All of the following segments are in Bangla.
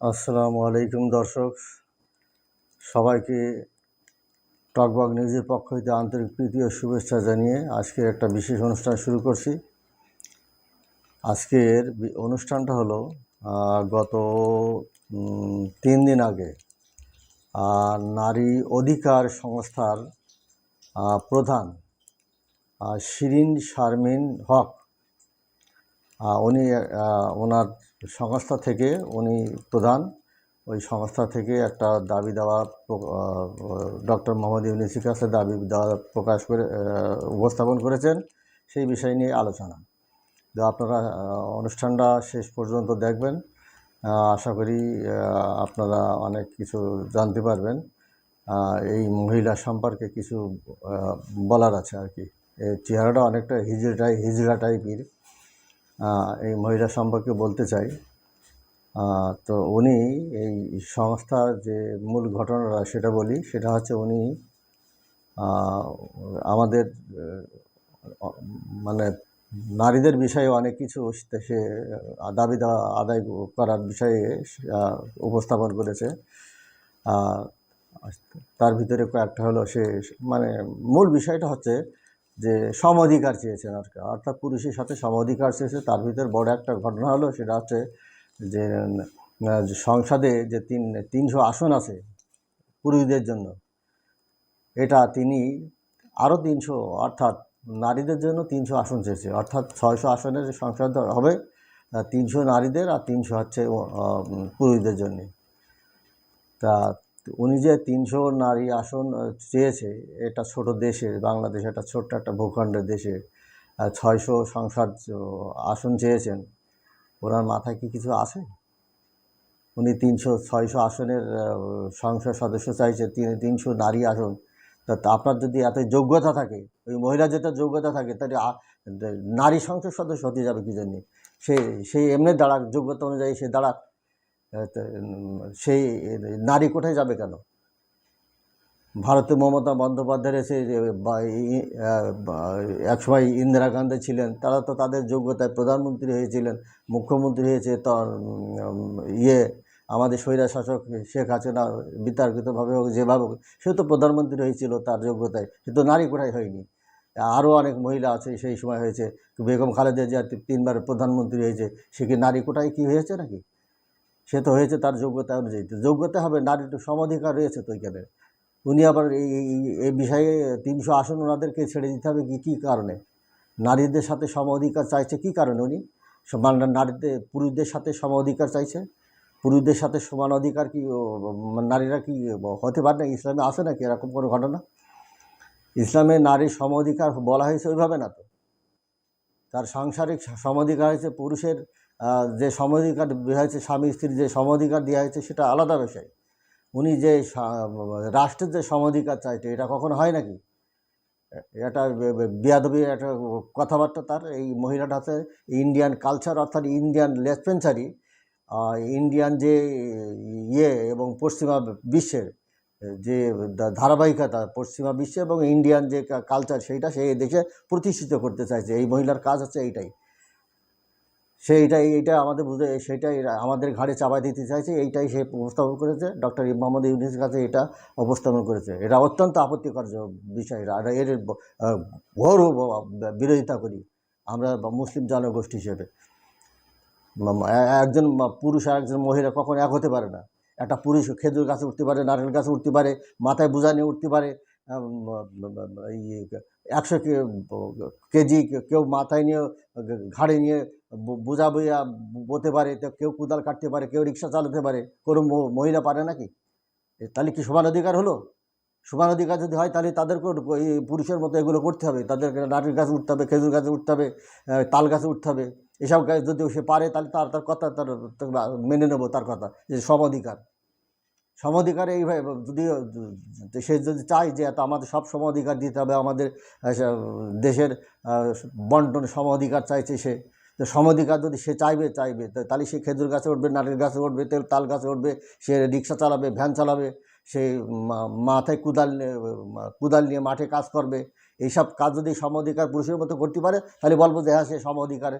আসসালামু আলাইকুম দর্শক। সবাইকে টকবক নিউজের পক্ষ হইতে আন্তরিক প্রীতি ও শুভেচ্ছা জানিয়ে আজকের একটা বিশেষ অনুষ্ঠান শুরু করছি। আজকের অনুষ্ঠানটা হলো গত তিন দিন আগে নারী অধিকার সংস্থার প্রধান শিরিন শারমিন হক উনি ওনার সংস্থা থেকে উনি প্রধান। ওই সংস্থা থেকে একটা দাবি দেওয়া ডক্টর মোহাম্মদ ইউনিসির কাছে দাবি দেওয়া প্রকাশ করে উপস্থাপন করেছেন। সেই বিষয় নিয়ে আলোচনা। তো আপনারা অনুষ্ঠানটা শেষ পর্যন্ত দেখবেন। আশা করি আপনারা অনেক কিছু জানতে পারবেন। এই মহিলা সম্পর্কে কিছু বলার আছে আর কি। চেহারাটা অনেকটা হিজড়া হিজড়া টাইপের। এই মহিলা সম্পর্কে বলতে চাই। তো উনি এই সংস্থার যে মূল ঘটনাটা সেটা বলি, সেটা হচ্ছে উনি আমাদের মানে নারীদের বিষয়ে অনেক কিছু সে দাবি দেওয়া আদায় করার বিষয়ে উপস্থাপন করেছে। তার ভিতরে কয়েকটা হলো সে মানে মূল বিষয়টা হচ্ছে যে সম অধিকার চেয়েছেন আর কি। অর্থাৎ পুরুষের সাথে সম অধিকার চেয়েছে, তার ভিতর বড় একটা ঘটনা হলো, সেটা হচ্ছে যে সংসদে যে তিন, তিনশো আসন আছে পুরুষদের জন্য, এটা তিনি আরও তিনশো, অর্থাৎ নারীদের জন্য তিনশো আসন চেয়েছে। অর্থাৎ ছয়শো আসনের সংসদ হবে তিনশো নারীদের আর তিনশো হচ্ছে পুরুষদের জন্যে। তা উনি যে তিনশো নারী আসন চেয়েছে, এটা ছোট দেশে বাংলাদেশ একটা ছোট্ট একটা ভূখণ্ডের দেশে ছয়শো সংসদ আসন চেয়েছেন, ওনার মাথায় কি কিছু আছে? উনি তিনশো, ছয়শো আসনের সংসদ সদস্য চাইছে, তিনি তিনশো নারী আসন, তা আপনার যদি এত যোগ্যতা থাকে, ওই মহিলা যেটা যোগ্যতা থাকে, তাহলে নারী সংসদ সদস্য হতে যাবে কি জন্যে? সে সেই এমনি দাঁড়াক, যোগ্যতা অনুযায়ী সে দাঁড়াক। সেই নারী কোথায় যাবে কেন? ভারতে মমতা বন্দ্যোপাধ্যায়ের এসে একসময় ইন্দিরা গান্ধী ছিলেন, তারা তো তাদের যোগ্যতায় প্রধানমন্ত্রী হয়েছিলেন, মুখ্যমন্ত্রী হয়েছে তো ইয়ে আমাদের স্বৈরা শাসক শেখ হাসিনা, বিতর্কিতভাবে হোক, যেভাবে হোক, সে তো প্রধানমন্ত্রী হয়েছিল তার যোগ্যতায়, সে তো নারী কোঠায় হয়নি? আরও অনেক মহিলা আছে সেই সময় হয়েছে, বেগম খালেদা জিয়া তিনবার প্রধানমন্ত্রী হয়েছে, সে কি নারী কোটায় কি হয়েছে নাকি? সে তো হয়েছে তার যোগ্যতা অনুযায়ী। যোগ্যতা হবে নারীর তো সমাধিকার রয়েছে তো ওইখানে উনি আবার এই, এই- বিষয়ে তিনশো আসন ওনাদেরকে ছেড়ে দিতে হবে কি, কী কারণে? নারীদের সাথে সম অধিকার চাইছে কী কারণে উনি? সমান নারীদের পুরুষদের সাথে সম অধিকার চাইছে? পুরুষদের সাথে সমান অধিকার কি নারীরা কি হতে পারে না? ইসলামে আসে নাকি এরকম কোনো ঘটনা? ইসলামে নারীর সম অধিকার বলা হয়েছে ওইভাবে না তো? তার সাংসারিক সম অধিকার হয়েছে পুরুষের যে সমাধিকার দেওয়া হয়েছে, স্বামী স্ত্রীর যে সমাধিকার দেওয়া হয়েছে, সেটা আলাদা বিষয়। উনি যে রাষ্ট্রের যে সমাধিকার চাইছে এটা কখনো হয় নাকি? এটা বিয়াদবি একটা কথাবার্তা তার, এই মহিলাটা হচ্ছে ইন্ডিয়ান কালচার অর্থাৎ ইন্ডিয়ান লেসপেন্সারি ইন্ডিয়ান যে ইয়ে এবং পশ্চিমা বিশ্বের যে ধারাবাহিকতা, পশ্চিমা বিশ্ব এবং ইন্ডিয়ান যে কালচার সেইটা সে দেশে প্রতিষ্ঠিত করতে চাইছে। এই মহিলার কাজ হচ্ছে এইটাই। সেইটাই, এইটা আমাদের বুঝে, সেইটাই আমাদের ঘাড়ে চাপাই দিতে চাইছে, এইটাই সে উপস্থাপন করেছে। ডক্টর মোহাম্মদ ইউনিসের কাছে এটা উপস্থাপন করেছে। এটা অত্যন্ত আপত্তিকর বিষয়। এর ঘোর বিরোধিতা করি আমরা মুসলিম জনগোষ্ঠী হিসেবে। একজন পুরুষ আর একজন মহিলা কখনো এক হতে পারে না। একটা পুরুষ খেজুর গাছে উঠতে পারে, নারকেল গাছে উঠতে পারে, মাথায় বোঝা নিয়ে উঠতে পারে একশো কেজি কেউ মাথায় নিয়ে, ঘাড়ে নিয়ে বোঝা বইয়া বতে পারে, তো কেউ কোদাল কাটতে পারে, কেউ রিক্সা চালাতে পারে, কোনো মহিলা পারে নাকি? তাহলে কি সমান অধিকার হলো? সমান অধিকার যদি হয় তাহলে তাদেরকেও এই পুরুষের মতো এগুলো করতে হবে, তাদেরকে নারকেল গাছে উঠতে হবে, খেজুর গাছে উঠতে হবে তাল গাছে উঠতে হবে, এসব গাছ যদি সে পারে তাহলে তার তার কথা তার মেনে নেব তার কথা, যে সম অধিকার। সম অধিকার এইভাবে যদি সে যদি চায় যে এত আমাদের সব সম অধিকার দিতে হবে, আমাদের দেশের বন্টন সম অধিকার চাইছে সে তো সম অধিকার যদি সে চাইবে চাইবে। তাহলে সে খেজুর গাছে উঠবে, নারকেল গাছে উঠবে, তেল, তাল গাছে উঠবে, সে রিক্সা চালাবে, ভ্যান চালাবে, সে মাথায় কুদাল কুদাল নিয়ে মাঠে কাজ করবে। এইসব কাজ যদি সম অধিকার পুরুষের মতো করতে পারে, তাহলে বলব যে হ্যাঁ সে সম অধিকার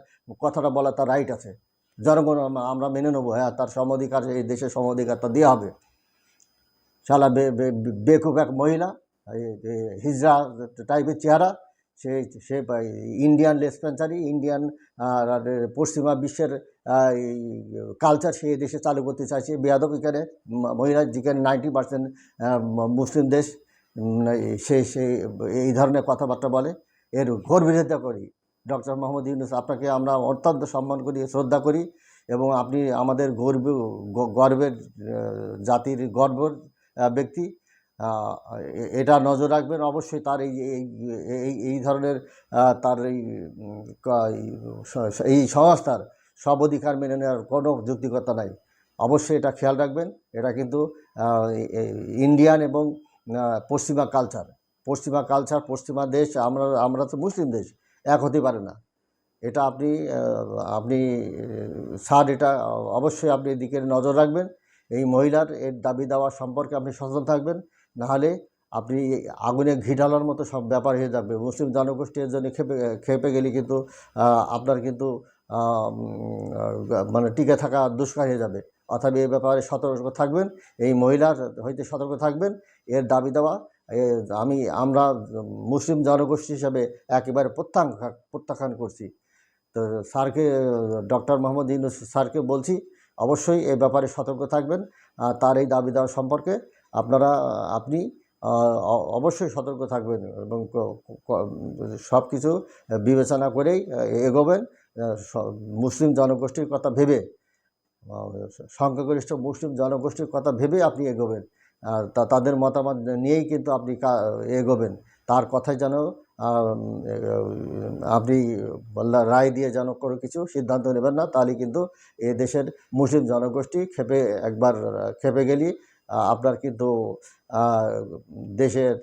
কথাটা বলা তার রাইট আছে। জনগণ আমরা মেনে নেব হ্যাঁ তার সম অধিকার এই দেশের সম অধিকারটা দেওয়া হবে। শালা বেকুব এক মহিলা হিজড়া টাইপের চেহারা সে সে ইন্ডিয়ান লেসপেন্সারি ইন্ডিয়ান পশ্চিমা বিশ্বের কালচার সে দেশে চালু করতে চাইছে। বেয়াদব এখানে মহিলা যেখানে নাইনটি পার্সেন্ট মুসলিম দেশ সে সে, এই ধরনের কথাবার্তা বলে। এর ঘোর বিরোধিতা করি। ডক্টর মোহাম্মদ ইউনুস, আপনাকে আমরা অত্যন্ত সম্মান করি, শ্রদ্ধা করি এবং আপনি আমাদের গর্ব গর্বের জাতির গর্বের ব্যক্তি। এটা নজর রাখবেন। অবশ্যই তার এই এই এই ধরনের তার এই এই সংস্থার সব অধিকার মেনে নেওয়ার কোনো যুক্তিকতা নাই। অবশ্যই এটা খেয়াল রাখবেন। এটা কিন্তু ইন্ডিয়ান এবং পশ্চিমা কালচার। পশ্চিমা কালচার, পশ্চিমা দেশ, আমরা আমরা তো মুসলিম দেশ, এক হতে পারে না। এটা আপনি আপনি, স্যার, এটা অবশ্যই আপনি এদিকে নজর রাখবেন। এই মহিলার এর দাবি দেওয়া সম্পর্কে আপনি সচেতন থাকবেন। নাহলে আপনি আগুনে ঘি ঢালার মতো সব ব্যাপার হয়ে যাবে। মুসলিম জনগোষ্ঠী এর জন্য খেপে খেপে গেলে কিন্তু আপনার কিন্তু মানে টিকে থাকা দুষ্কার হয়ে যাবে। অর্থাৎ এই ব্যাপারে সতর্ক থাকবেন, এই মহিলার হইতে সতর্ক থাকবেন। এর দাবি দেওয়া আমি, আমরা মুসলিম জনগোষ্ঠী হিসাবে একেবারে প্রত্যাখ্যান প্রত্যাখ্যান করছি। তো স্যারকে, ডক্টর মোহাম্মদ ইউনুস স্যারকে বলছি, অবশ্যই এ ব্যাপারে সতর্ক থাকবেন। তার এই দাবি দেওয়া সম্পর্কে আপনারা, আপনি অবশ্যই সতর্ক থাকবেন এবং সব কিছু বিবেচনা করেই এগোবেন। মুসলিম জনগোষ্ঠীর কথা ভেবে সংখ্যাগরিষ্ঠ মুসলিম জনগোষ্ঠীর কথা ভেবে আপনি এগোবেন। আর তা, তাদের মতামত নিয়েই কিন্তু আপনি এগোবেন। তার কথায় যেন আপনি রায় দিয়ে যেন কোনো কিছু সিদ্ধান্ত নেবেন না, তাহলে কিন্তু এ দেশের মুসলিম জনগোষ্ঠী খেপে, একবার খেপে গেলে আপনার কিন্তু দেশের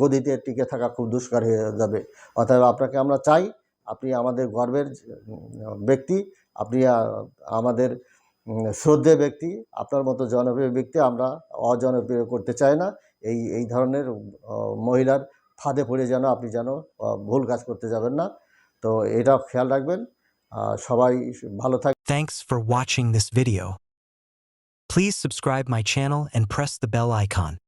গদিতে টিকে থাকা খুব দুষ্কার হয়ে যাবে। অতএব আপনাকে আমরা চাই, আপনি আমাদের গর্বের ব্যক্তি, আপনি আমাদের শ্রদ্ধেয় ব্যক্তি, আপনার মতো জনপ্রিয় ব্যক্তি আমরা অজনপ্রিয় করতে চাই না। এই এই ধরনের মহিলার ফাঁদে পড়ে যেন আপনি যেন ভুল কাজ করতে যাবেন না। তো এটা খেয়াল রাখবেন। সবাই ভালো থাকবেন Thanks for watching this video. Please subscribe my channel and press the bell icon.